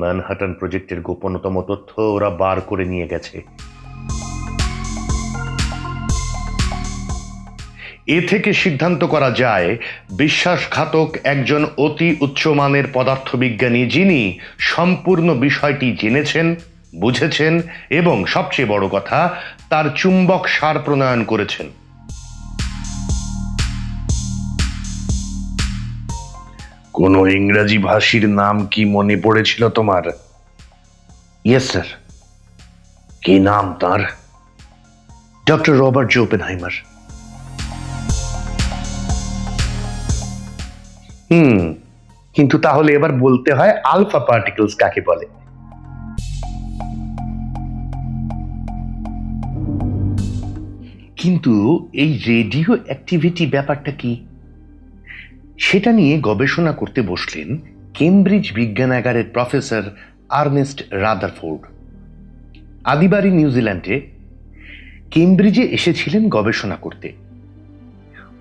Manhattan প্রজেক্টের গোপনতম তথ্য ওরা বার করে নিয়ে গেছে। এ থেকে সিদ্ধান্ত করা যায়, বিশ্বাসঘাতক একজন অতি উচ্চমানের পদার্থবিজ্ঞানী যিনি সম্পূর্ণ বিষয়টি জেনেছেন, বুঝেছেন এবং সবচেয়ে বড় কথা, তার চুম্বক সার প্রণয়ন করেছেন। কোন ইংরেজি ভাষীর নাম কি মনে পড়েছিল তোমার? ইয়েস স্যার কি নাম তার? ডক্টর রবার্ট জোপেনহাইমার হুম, কিন্তু তাহলে এবার বলতে হয় আলফা পার্টিকেলস কাকে বলে? কিন্তু এই রেডিও অ্যাক্টিভিটি ব্যাপারটা কি? সেটা নিয়ে গবেষণা করতে বসলেন কেমব্রিজ বিজ্ঞানাগারের প্রফেসর আর্নেস্ট রাদারফোর্ড। আদিবাড়ি নিউজিল্যান্ডে কেমব্রিজে এসেছিলেন গবেষণা করতে।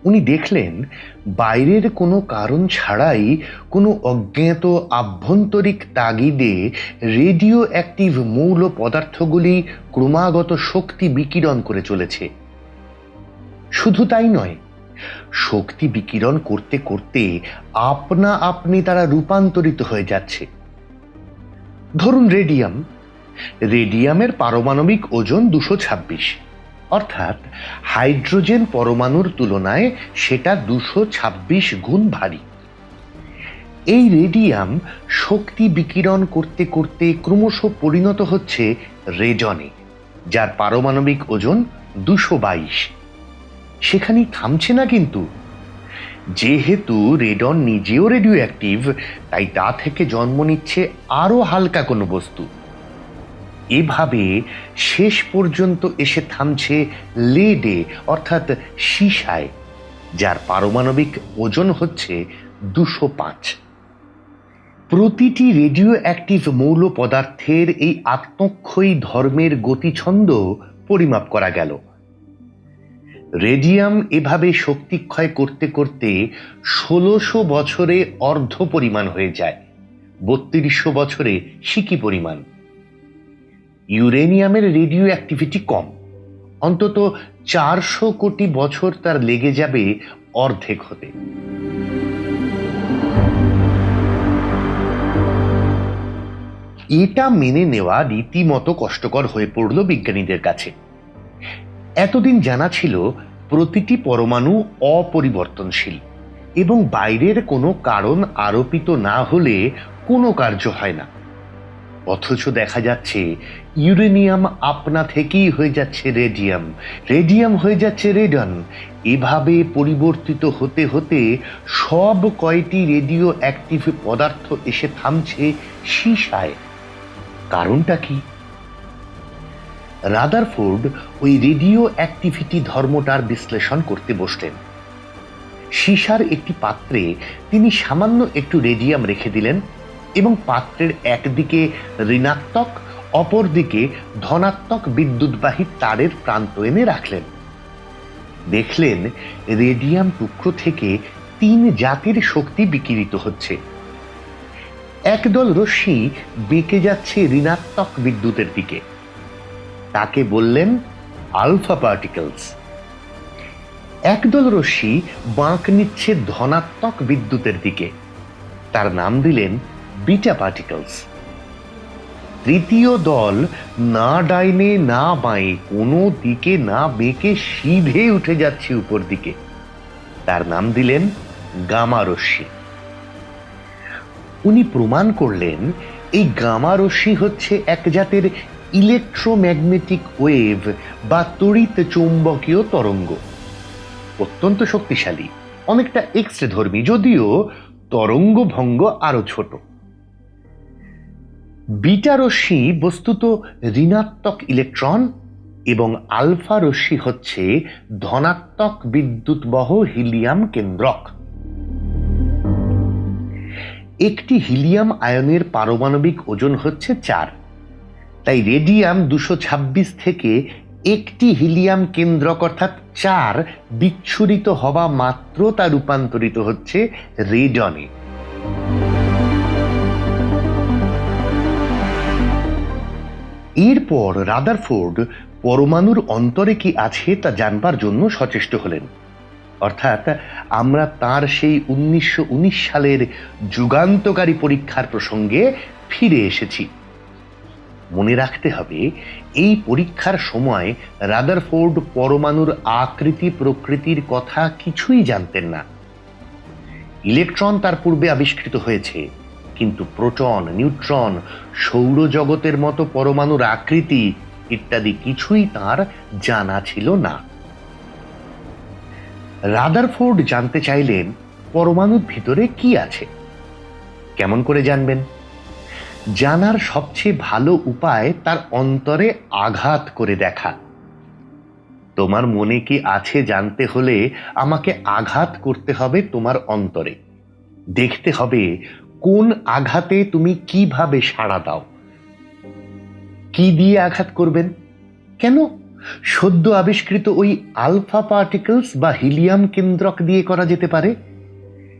উনি দেখলেন, বাইরের কোনো কারণ ছাড়াই কোনো অজ্ঞাত আভ্যন্তরিক তাগিদে রেডিও অ্যাক্টিভ মৌল পদার্থগুলি ক্রমাগত শক্তি বিকিরণ করে চলেছে। শুধু তাই নয় শক্তি বিকিরণ করতে করতে আপনা আপনি তারা রূপান্তরিত হয়ে যাচ্ছে। ধরুন রেডিয়াম। রেডিয়ামের পারমাণবিক ওজন দুশো ছাব্বিশ। অর্থাৎ হাইড্রোজেন পরমাণুর তুলনায় সেটা দুশো ছাব্বিশ গুণ ভারী। এই রেডিয়াম শক্তি বিকিরণ করতে করতে ক্রমশ পরিণত হচ্ছে রেজনে, যার পারমাণবিক ওজন দুশো বাইশ। সেখানেই থামছে না কিন্তু। যেহেতু রেডন নিজেও রেডিও অ্যাক্টিভ তাই তা থেকে জন্ম নিচ্ছে আরও হালকা কোনো বস্তু। এভাবে শেষ পর্যন্ত এসে থামছে লেডে, অর্থাৎ সীসায়, যার পারমাণবিক ওজন হচ্ছে দুশো পাঁচ। প্রতিটি রেডিও অ্যাক্টিভ মৌল পদার্থের এই আত্মক্ষয়ী ধর্মের গতিছন্দ পরিমাপ করা গেল। রেডিয়াম এভাবে শক্তিক্ষয় করতে করতে ষোলোশো বছরে অর্ধ পরিমাণ হয়ে যায়, বত্রিশশো বছরে সিকি পরিমাণ। ইউরেনিয়ামের রেডিও অ্যাক্টিভিটি কম, অন্তত চারশো কোটি বছর তার লেগে যাবে অর্ধেক হতে। এটা মেনে নেওয়া রীতিমতো কষ্টকর হয়ে পড়ল বিজ্ঞানীদের কাছে। এতদিন জানা ছিল প্রতিটি পরমাণু অপরিবর্তনশীল এবং বাইরের কোনো কারণ আরোপিত না হলে কোনো কার্য হয় না। অথচ দেখা যাচ্ছে ইউরেনিয়াম আপনা থেকেই হয়ে যাচ্ছে রেডিয়াম রেডিয়াম হয়ে যাচ্ছে রেডন। এভাবে পরিবর্তিত হতে হতে সব কয়টি রেডিও অ্যাক্টিভ পদার্থ এসে থামছে সীসায়। কারণটা কি? রাদারফোর্ড ওই রেডিও অ্যাক্টিভিটি ধর্মটার বিশ্লেষণ করতে বসলেন। সীসার একটি পাত্রে তিনি সামান্য একটু রেডিয়াম রেখে দিলেন এবং পাত্রের একদিকে ঋণাত্মক, অপরদিকে ধনাত্মক বিদ্যুৎবাহী তারের প্রান্ত এনে রাখলেন। দেখলেন রেডিয়াম টুকরো থেকে তিন জাতির শক্তি বিকিরিত হচ্ছে। একদল রশ্মি বেঁকে যাচ্ছে ঋণাত্মক বিদ্যুতের দিকে। তাকে বললেন আলফা পার্টিকেলস একদল রশ্মি বাঁক নিচ্ছে ধনাত্মক বিদ্যুতের দিকে। তার নাম দিলেন বিটা পার্টিকেলস। তৃতীয় দল না ডাইনে না বাঁয়ে, কোনো দিকে না বেঁকে সিধে উঠে যাচ্ছে উপর দিকে। তার নাম দিলেন গামা রশ্মি। উনি প্রমাণ করলেন, এই গামা রশ্মি হচ্ছে এক জাতের ইলেকট্রোম্যাগনেটিক ওয়েভ বা তড়িৎ চৌম্বকীয় তরঙ্গ। অত্যন্ত শক্তিশালী, অনেকটা এক্সরে ধর্মী, যদিও তরঙ্গ ভঙ্গ আরও ছোট। বিটা রশ্মি বস্তুত ঋণাত্মক ইলেকট্রন এবং আলফা রশ্মি হচ্ছে ধনাত্মক বিদ্যুৎবহ হিলিয়াম কেন্দ্রক। একটি হিলিয়াম আয়নের পারমাণবিক ওজন হচ্ছে চার। তাই রেডিয়াম দুশো ছাব্বিশ থেকে একটি হিলিয়াম কেন্দ্রক অর্থাৎ চার বিচ্ছুরিত হওয়া মাত্র তা রূপান্তরিত হচ্ছে রেডনে। এরপর রাদারফোর্ড পরমাণুর অন্তরে কি আছে তা জানবার জন্য সচেষ্ট হলেন। অর্থাৎ আমরা তার সেই উনিশশো উনিশ সালের যুগান্তকারী পরীক্ষার প্রসঙ্গে ফিরে এসেছি। মনে রাখতে হবে, এই পরীক্ষার সময় রাদারফোর্ড পরমাণুর আকৃতি প্রকৃতির কথা কিছুই জানতেন না। ইলেকট্রন তার পূর্বে আবিষ্কৃত হয়েছে, কিন্তু প্রোটন, নিউট্রন, সৌরজগতের মতো পরমাণুর আকৃতি ইত্যাদি কিছুই তার জানা ছিল না। রাদারফোর্ড জানতে চাইলেন পরমাণুর ভিতরে কি আছে। কেমন করে জানবেন? জানার সবচেয়ে ভালো উপায় তার অন্তরে আঘাত করে দেখা। তোমার মনে কি আছে জানতে হলে আমাকে আঘাত করতে হবে তোমার অন্তরে। দেখতে হবে কোন আঘাতে তুমি কীভাবে সাড়া দাও। কি দিয়ে আঘাত করবেন? কেন? সদ্য আবিষ্কৃত ওই আলফা পার্টিকলস বা হিলিয়াম কেন্দ্রক দিয়ে করা যেতে পারে।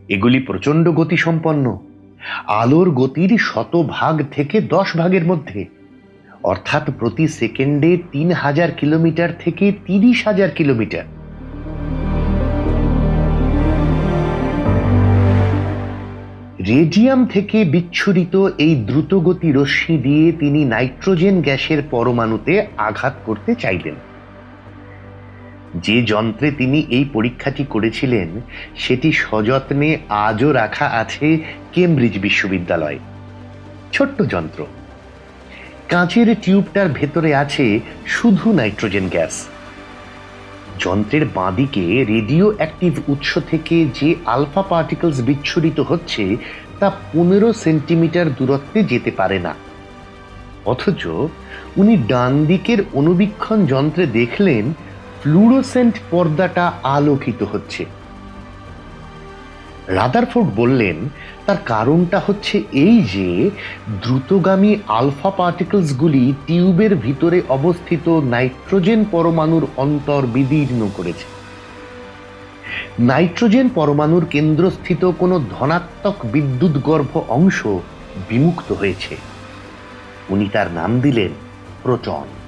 এগুলি প্রচণ্ড গতিসম্পন্ন। আলোর গতির শত ভাগ থেকে দশ ভাগের মধ্যে। অর্থাৎ প্রতি সেকেন্ডে তিন হাজার কিলোমিটার থেকে তিরিশ হাজার কিলোমিটার। রেডিয়াম থেকে বিচ্ছুরিত এই দ্রুতগতি রশ্মি দিয়ে তিনি নাইট্রোজেন গ্যাসের পরমাণুতে আঘাত করতে চাইলেন। যে যন্ত্রে তিনি এই পরীক্ষাটি করেছিলেন, সেটি সযত্নে আজও রাখা আছে কেমব্রিজ বিশ্ববিদ্যালয়ে। ছোট্ট যন্ত্র। কাঁচের টিউবটার ভেতরে আছে শুধু নাইট্রোজেন গ্যাস। যন্ত্রের বাঁদিকে রেডিও অ্যাক্টিভ উৎস থেকে যে আলফা পার্টিকলস বিচ্ছুরিত হচ্ছে, তা পনেরো সেন্টিমিটার দূরত্বে যেতে পারে না। অথচ উনি ডান দিকের অনুবীক্ষণ যন্ত্রে দেখলেন ফ্লুরোসেন্ট পর্দাটা আলোকিত হচ্ছে। রাদারফোর্ড বললেন, তার কারণটা হচ্ছে এই যে, দ্রুতগামী আলফা পার্টিকলসগুলি টিউবের ভিতরে অবস্থিত নাইট্রোজেন পরমাণুর অন্তর বিদীর্ণ করেছে। নাইট্রোজেন পরমাণুর কেন্দ্রস্থিত কোনো ধনাত্মক বিদ্যুৎ গর্ভ অংশ বিমুক্ত হয়েছে। উনি তার নাম দিলেন প্রোটন।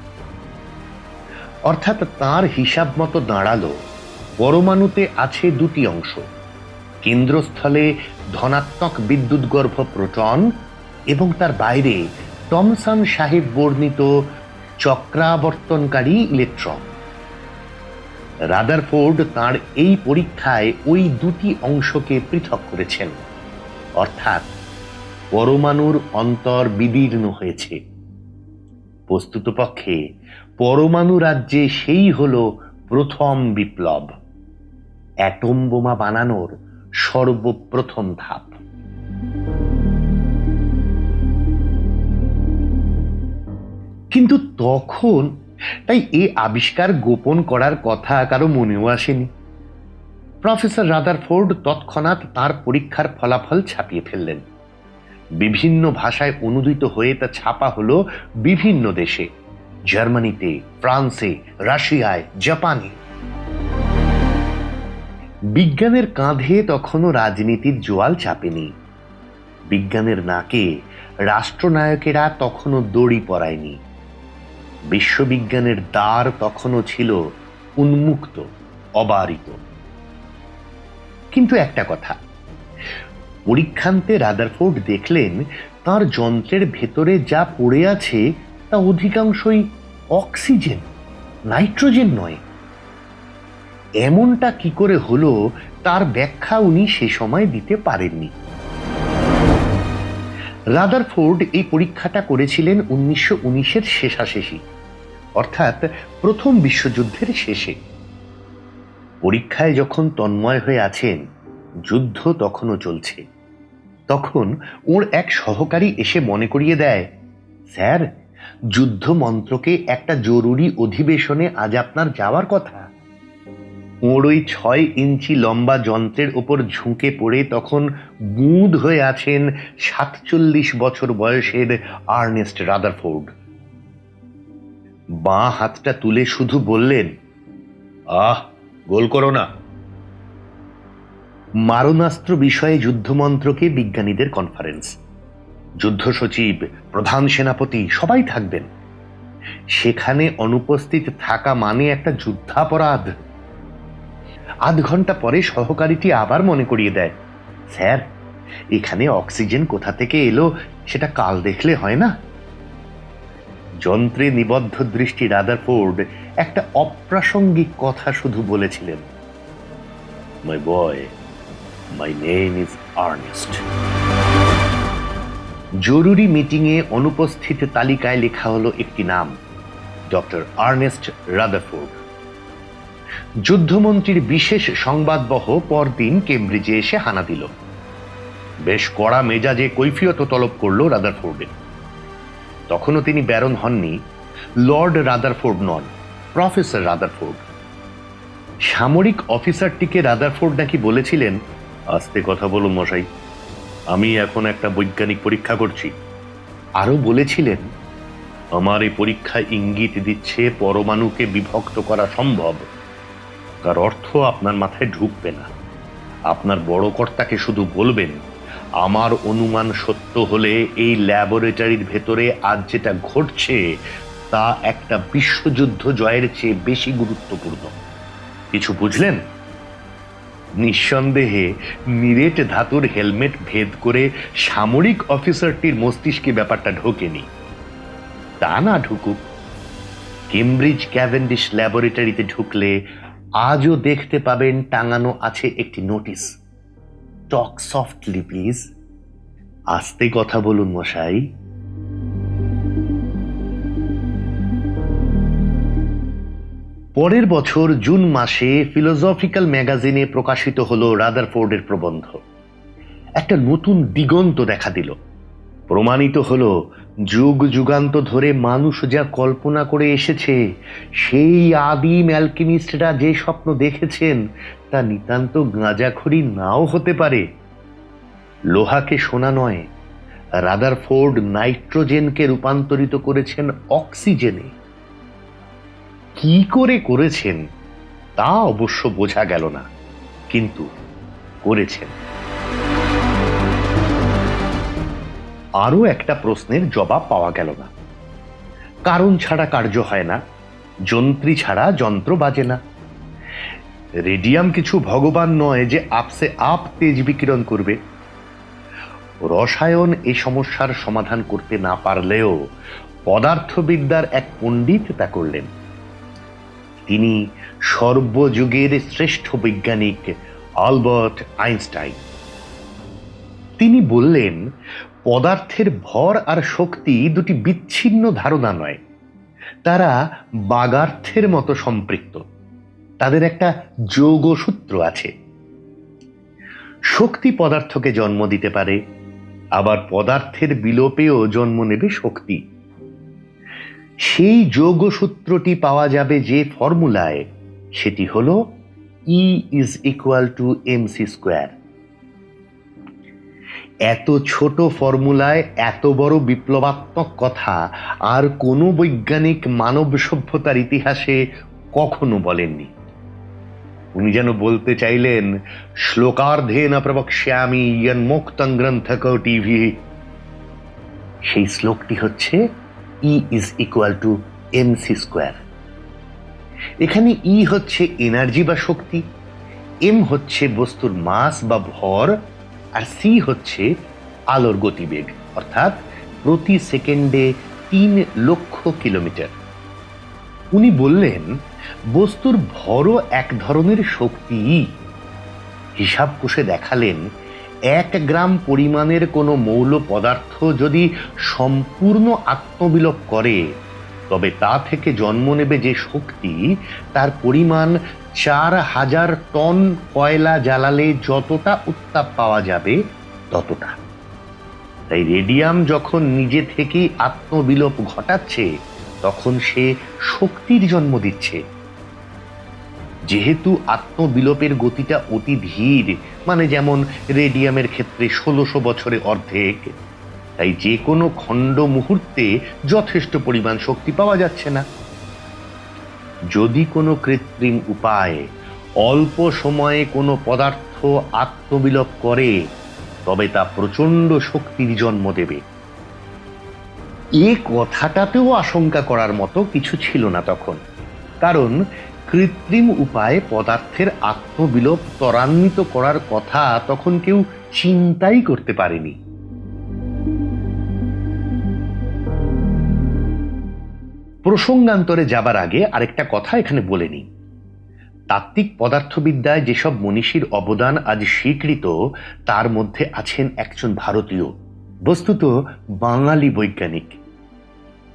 অর্থাৎ তার হিসাব মতো দাঁড়াল পরমাণুতে আছে দুটি অংশ। কেন্দ্রস্থলে ধনাত্মক বিদ্যুৎগর্ভ প্রোটন এবং তার বাইরে টমসন সাহেব বর্ণিত চক্রাবর্তনকারী ইলেকট্রন। রাদারফোর্ড তার এই পরীক্ষায় ওই দুটি অংশকে পৃথক করেছেন। অর্থাৎ পরমাণুর অন্তর বিদীর্ণ হয়েছে। বস্তুতপক্ষে পরমাণু রাজ্যে সেই হল প্রথম বিপ্লব। অ্যাটম বোমা বানানোর সর্বপ্রথম ধাপ। কিন্তু তখন, তাই এ আবিষ্কার গোপন করার কথা কারও মনেও আসেনি। প্রফেসর রাদারফোর্ড তৎক্ষণাৎ তার পরীক্ষার ফলাফল ছাপিয়ে ফেললেন। বিভিন্ন ভাষায় অনুদিত হয়ে তা ছাপা হলো বিভিন্ন দেশে। জার্মানিতে, ফ্রান্সে, রাশিয়ায়, জাপানে। বিজ্ঞানের কাঁধে তখনও রাজনীতির জোয়াল চাপেনি। বিজ্ঞানের নাকে রাষ্ট্রনায়কেরা তখনও দড়ি পরায়নি। বিশ্ববিজ্ঞানের দ্বার তখনও ছিল উন্মুক্ত, অবারিত। কিন্তু একটা কথা, পরীক্ষান্তে রাদারফোর্ড দেখলেন তার যন্ত্রের ভেতরে যা পড়ে আছে তা অধিকাংশই অক্সিজেন, নাইট্রোজেন নয়। এমনটা কি করে হলো তার ব্যাখ্যা উনি সে সময় দিতে পারেননি। রাদারফোর্ড এই পরীক্ষাটা করেছিলেন উনিশশো উনিশের শেষাশেষি, অর্থাৎ প্রথম বিশ্বযুদ্ধের শেষে। পরীক্ষায় যখন তন্ময় হয়ে আছেন, যুদ্ধ তখনও চলছে। তখন ওর এক সহকারী এসে মনে করিয়ে দেয়, স্যার যুদ্ধ মন্ত্রকে একটা জরুরি অধিবেশনে আজ আপনার যাওয়ার কথা। ওর ওই ছয় ইঞ্চি লম্বা যন্ত্রের ওপর ঝুঁকে পড়ে তখন বুঁদ হয়ে আছেন সাতচল্লিশ বছর বয়সের আর্নেস্ট রাদারফোর্ড। বাঁ হাতটা তুলে শুধু বললেন, আহ, গোল করো না। মারণাস্ত্র বিষয়ে যুদ্ধমন্ত্রকে বিজ্ঞানীদের কনফারেন্স। যুদ্ধ সচিব প্রধান সেনাপতি সবাই থাকবেন। সেখানে অনুপস্থিত থাকা মানে একটা যুদ্ধাপরাধ। আধ ঘণ্টা পরে সহকারীটি আবার মনে করিয়ে দেয়, স্যার, এখানে অক্সিজেন কোথা থেকে এলো সেটা কাল দেখলে হয় না? যন্ত্রে নিবদ্ধ দৃষ্টি রাদারফোর্ড একটা অপ্রাসঙ্গিক কথা শুধু বলেছিলেন my boy my name is Ernest জরুরি মিটিংয়ে অনুপস্থিত তালিকায় লেখা হলো একটি নাম, ডক্টর আর্নেস্ট রাদারফোর্ড। যুদ্ধমন্ত্রীর বিশেষ সংবাদবহ পরদিন কেমব্রিজে এসে হানা দিল। বেশ কড়া মেজাজে কৈফিয়ত তলব করল রাদারফোর্ডে তখনও তিনি ব্যারন হননি, লর্ড রাদারফোর্ড নন, প্রফেসর রাদারফোর্ড। সামরিক অফিসারটিকে রাদারফোর্ড নাকি বলেছিলেন? আস্তে কথা বলুন মশাই। আমি এখন একটা বৈজ্ঞানিক পরীক্ষা করছি। আরও বলেছিলেন, আমার এই পরীক্ষা ইঙ্গিত দিচ্ছে পরমাণুকে বিভক্ত করা সম্ভব। তার অর্থ আপনার মাথায় ঢুকবে না। আপনার বড় কর্তাকে শুধু বলবেন, আমার অনুমান সত্য হলে এই ল্যাবরেটরির ভেতরে আজ যেটা ঘটছে, তা একটা বিশ্বযুদ্ধ জয়ের চেয়ে বেশি গুরুত্বপূর্ণ। কিছু বুঝলেন? নিঃসন্দেহে নিরেট ধাতুর হেলমেট ভেদ করে সামরিক অফিসারটির মস্তিষ্কে ব্যাপারটা ঢোকেনি। তা না ঢুকুক। কেমব্রিজ ক্যাভেন্ডিশ ল্যাবরেটরিতে ঢুকলে আজও দেখতে পাবেন টাঙানো আছে একটি নোটিশ। Talk softly, please. আস্তে কথা বলুন মশাই। পরের বছর জুন মাসে ফিলোসফিক্যাল ম্যাগাজিনে প্রকাশিত হলো রাদারফোর্ডের প্রবন্ধ। একটা নতুন দিগন্ত দেখা দিল। প্রমাণিত হলো, যুগ যুগান্ত ধরে মানুষ যা কল্পনা করে এসেছে, সেই আদিম অ্যালকেমিস্টরা যে স্বপ্ন দেখেছেন, তা নিতান্ত গাঁজাখড়ি নাও হতে পারে। লোহাকে সোনা নয়, রাদারফোর্ড নাইট্রোজেনকে রূপান্তরিত করেছেন অক্সিজেনে। কি করে করেছেন, তা অবশ্য বোঝা গেল না, কিন্তু করেছেন। আরও একটা প্রশ্নের জবাব পাওয়া গেল না। কারণ ছাড়া কার্য হয় না, যন্ত্রী ছাড়া যন্ত্র বাজে না। রেডিয়াম কিছু ভগবান নয় যে আপসে আপ তেজ বিকিরণ করবে। রসায়ন এই সমস্যার সমাধান করতে না পারলেও পদার্থবিদ্যার এক পণ্ডিত তা করলেন। তিনি সর্বযুগের শ্রেষ্ঠ বৈজ্ঞানিক আলবার্ট আইনস্টাইন। তিনি বললেন, পদার্থের ভর আর শক্তি দুটি বিচ্ছিন্ন ধারণা নয়, তারা বাগার্থের মতো সম্পৃক্ত। তাদের একটা যোগসূত্র আছে। শক্তি পদার্থকে জন্ম দিতে পারে, আবার পদার্থের বিলোপেও জন্ম নেবে শক্তি। সেই যোগসূত্রটি পাওয়া যাবে যে ফর্মুলায়, সেটি হল E is equal to M C square এত ছোট ফর্মুলায় এত বড় বিপ্লবাত্মক কথা আর কোনো বৈজ্ঞানিক মানব সভ্যতার ইতিহাসে কখনো বলেননি। উনি যেন বলতে চাইলেন, শ্লোকার্ধেন প্রবক্ষ্যামি মুক্তং গ্রন্থ টিভি। সেই শ্লোকটি হচ্ছে E is equal to M C square এখানে ই হচ্ছে এনার্জি বা শক্তি এম হচ্ছে বস্তুর মাস বা ভর, আর সি হচ্ছে আলোর গতিবেগ, অর্থাৎ প্রতি সেকেন্ডে তিন লক্ষ কিলোমিটার। উনি বললেন, বস্তুর ভরও এক ধরনের শক্তি। হিসাব কষে দেখালেন এক গ্রাম পরিমাণের কোনো মৌল পদার্থ যদি সম্পূর্ণ আত্মবিলোপ করে, তবে তা থেকে জন্ম নেবে যে শক্তি, তার পরিমাণ চার হাজার টন কয়লা জ্বালালে যতটা উত্তাপ পাওয়া যাবে ততটা। তাই রেডিয়াম যখন নিজে থেকেই আত্মবিলোপ ঘটাচ্ছে, তখন সে শক্তির জন্ম দিচ্ছে। যেহেতু আত্মবিলোপের গতিটা অতি ধীর মানে যেমন রেডিয়ামের ক্ষেত্রে ষোলোশো বছরে অর্ধেক, তাই যে কোনো খণ্ড মুহূর্তে যথেষ্ট পরিমাণ শক্তি পাওয়া যাচ্ছে না। যদি কোনো কৃত্রিম উপায়ে অল্প সময়ে কোনো পদার্থ আত্মবিলোপ করে, তবে তা প্রচণ্ড শক্তির জন্ম দেবে। এ কথাটাতেও আশঙ্কা করার মতো কিছু ছিল না তখন, কারণ কৃত্রিম উপায়ে পদার্থের আত্মবিলোপ ত্বরান্বিত করার কথা তখন কেউ চিন্তাই করতে পারেনি। প্রসঙ্গান্তরে যাবার আগে আরেকটা কথা এখানে বলে নিই। তাত্ত্বিক পদার্থবিদ্যায় যেসব মনীষীর অবদান আজ স্বীকৃত, তার মধ্যে আছেন একজন ভারতীয়, বস্তুত বাঙালি বৈজ্ঞানিক।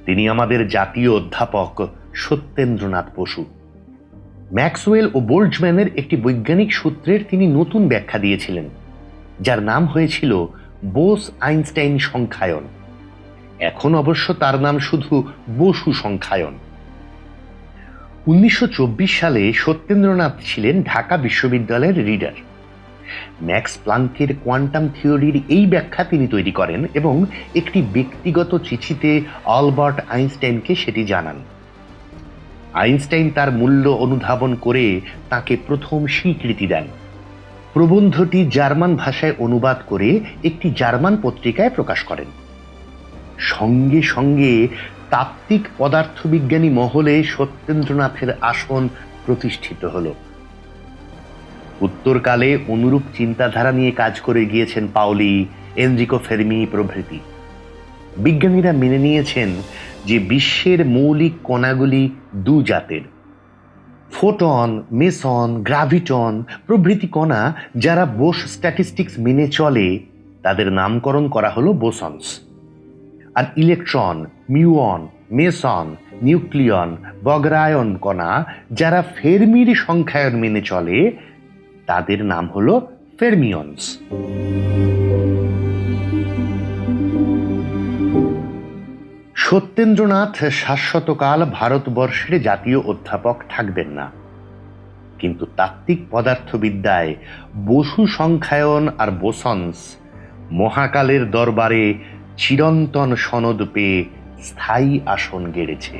তিনি আমাদের জাতীয় অধ্যাপক সত্যেন্দ্রনাথ বসু। ম্যাক্সওয়েল ও বোল্টম্যানের একটি বৈজ্ঞানিক সূত্রের তিনি নতুন ব্যাখ্যা দিয়েছিলেন, যার নাম হয়েছিল বোস আইনস্টাইন সংখ্যায়ন। এখন অবশ্য তার নাম শুধু বসু সংখ্যায়ন। উনিশশো চব্বিশ সালে সত্যেন্দ্রনাথ ছিলেন ঢাকা বিশ্ববিদ্যালয়ের রিডার। ম্যাক্স প্লাঙ্কের কোয়ান্টাম থিওরির এই ব্যাখ্যা তিনি তৈরি করেন এবং একটি ব্যক্তিগত চিঠিতে আলবার্ট আইনস্টাইনকে সেটি জানান। আইনস্টাইন তার মূল্য অনুধাবন করে তাকে প্রথম স্বীকৃতি দেন। প্রবন্ধটি জার্মান ভাষায় অনুবাদ করে একটি জার্মান পত্রিকায় প্রকাশ করেন। সঙ্গে সঙ্গে তাত্ত্বিক পদার্থবিজ্ঞানী মহলে সত্যেন্দ্রনাথের আসন প্রতিষ্ঠিত হল। উত্তরকালে অনুরূপ চিন্তাধারা নিয়ে কাজ করে গিয়েছেন পাওলি এনজিকো ফেরমি প্রভৃতি। বিজ্ঞানীরা মেনে নিয়েছেন যে বিশ্বের মৌলিক কণাগুলি দু জাতের। ফোটন, মেসন, গ্রাভিটন প্রভৃতি কণা যারা বোস স্ট্যাটিস্টিক্স মেনে চলে, তাদের নামকরণ করা হলো বোসন্স। আর electron muon meson, nucleon, baryon কণা যারা ফেরমির সংখ্যায়ন মেনে চলে, তাদের নাম হলো ফেরমিয়ন্স। সত্যেন্দ্রনাথ শাশ্বতকাল ভারতবর্ষের জাতীয় অধ্যাপক থাকবেন না। কিন্তু তাত্ত্বিক পদার্থবিদ্যায় বসু সংখ্যায়ন আর বোসন্স মহাকালের দরবারে চিরন্তন সনদ পেয়ে স্থায়ী আসন গেড়েছে।